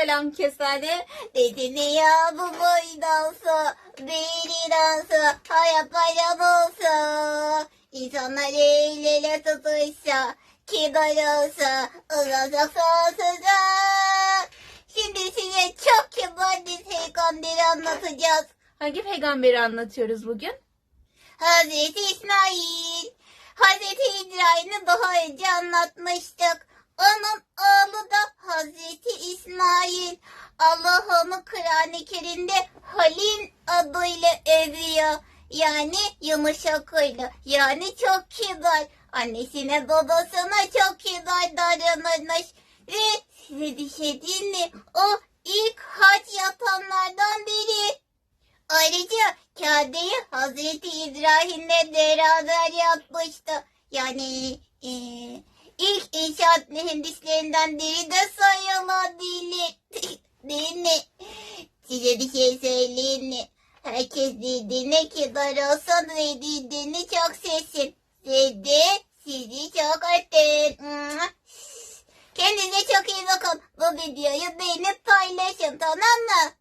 selam kesane. Dedini ya bu boy dansı. Beni dansı. Hayat bayram olsa. İnsanlar el ele tutuşsa. Kibar olsa. Uzatsa sonsuzda. Şimdi size çok kibar bir peygamberi anlatacağız. Hangi peygamberi anlatıyoruz bugün? Hazreti İsmail. Hazreti İbrahim'i daha önce anlatmıştık. İsmail. Allah onu Kur'an-ı Kerim'de Halil adıyla övüyor. Yani yumuşak huylu. Yani çok kibar. Annesine babasına çok kibar davranırmış. Ve size bir şey diyeyim mi? O ilk hac yapanlardan biri. Ayrıca Kabe'yi Hazreti İbrahim'le beraber yapmıştı. Yani inşaat mühendislerinden biri de sayılan değil, değil mi? Size bir şey söyleyeyim mi? Herkes dediğine kibar olsun ve dediğini çok sevsin. Sevdi, sizi çok öptüm. Kendinize çok iyi bakın. Bu videoyu beğenip paylaşın tamam mı?